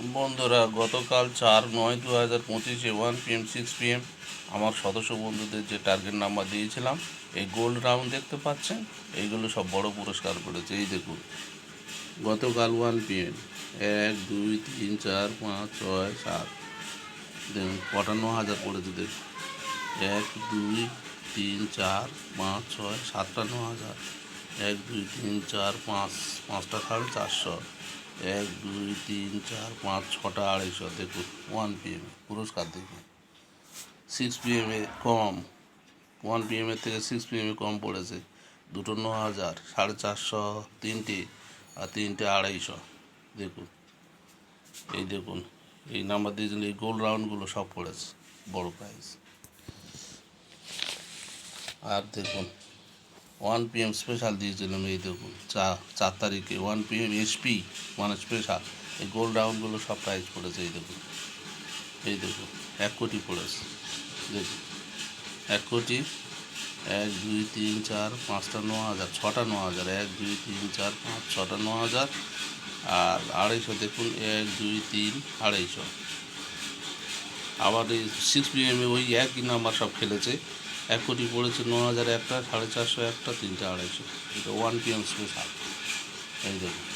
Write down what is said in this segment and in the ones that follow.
বন্ধুরা, গতকাল চার নয় দু হাজার পঁচিশে ওয়ান পিএম সিক্স পিএম আমার সদস্য বন্ধুদের যে টার্গেট নাম্বার দিয়েছিলাম, এই গোল্ড রাউন্ড দেখতে পাচ্ছেন? এইগুলো সব বড় পুরস্কার করেছে। এই দেখুন, গতকাল ওয়ান পিএম এক, দুই, তিন, চার, পাঁচ, ছয়, সাত, দেখুন পটান্ন হাজার পড়েছে, দেখুন। এক, দুই, তিন, চার, পাঁচ, ছয়, সাতান্ন হাজার। এক, দুই, তিন, চার, পাঁচ, পাঁচটা সাড়ে চারশো। এক, দুই, তিন, চার, পাঁচ, ছটা, আড়াইশো, দেখুন ওয়ান পিএম পুরস্কার দেখুন। সিক্স পিএমে কম ওয়ান পিএমের থেকে সিক্স পিএমে কম পড়েছে। দুটো ন হাজার, সাড়ে চারশো, তিনটে, আর তিনটে আড়াইশো, দেখুন। এই দেখুন, এই নাম্বার দিয়েছিল এই গোল রাউন্ডগুলো সব পড়েছে, বড় প্রাইজ আর দেখুন ওয়ান পি এম স্পেশাল দিয়েছিলাম এই দেখুন চা চার তারিখে, ওয়ান পিএম এসপি মানে স্পেশাল এই গোল্ড রাউন্ডগুলো সব প্রাইজ পড়েছে এই দেখুন। এই দেখুন, এক কোটি পড়েছে। দেখুন, এক কোটি, এক, দুই, তিন, চার, পাঁচটা ন হাজার, ছটা ন হাজার, এক, দুই, তিন, চার, পাঁচ, ছটা ন হাজার, আর আড়াইশো দেখুন, এক, দুই, তিন, আড়াইশো। আবার এই সিক্স পিএমে ওই একই নাম্বার সব খেলেছে। এক কোটি পড়েছে, ন হাজার একটা, সাড়ে চারশো একটা, তিনটে আড়াইশো। এটা ওয়ান পিএম স্পেশাল এই দেখুন।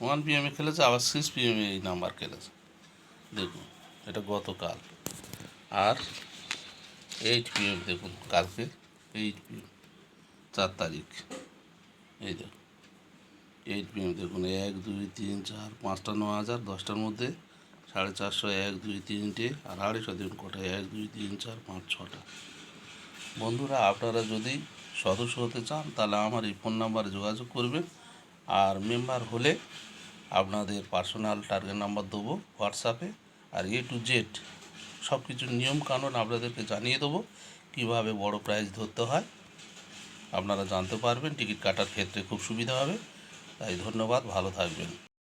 ওয়ান পিএমে খেলেছে, আবার সিক্স পিএমে এই নাম্বার খেলেছে। দেখুন, এটা গতকাল। আর এইট পিএম দেখুন, কালকে এইট পিএম চার তারিখ। এই দেখুন। এইট পিএম দেখুন, এক, দুই, তিন, চার, পাঁচটা, ন হাজার, দশটার মধ্যে সাড়ে চারশো এক, দুই তিনটে আর আড়াইশো দিন কটা এক, দুই, তিন, চার, পাঁচ, ছটা। বন্ধুরা, আপনারা যদি সদস্য হতে চান, তাহলে আমার এই ফোন নাম্বারে যোগাযোগ করবেন। আর মেম্বার হলে আপনাদের পার্সোনাল টার্গেট নাম্বার দেবো হোয়াটসঅ্যাপে, আর এ টু জেড সব কিছুর নিয়ম কানুন আপনাদেরকে জানিয়ে দেবো, কীভাবে বড় প্রাইজ ধরতে হয়। আপনারা জানতে পারবেন, টিকিট কাটার ক্ষেত্রে খুব সুবিধা হবে। তাই ধন্যবাদ, ভালো থাকবেন।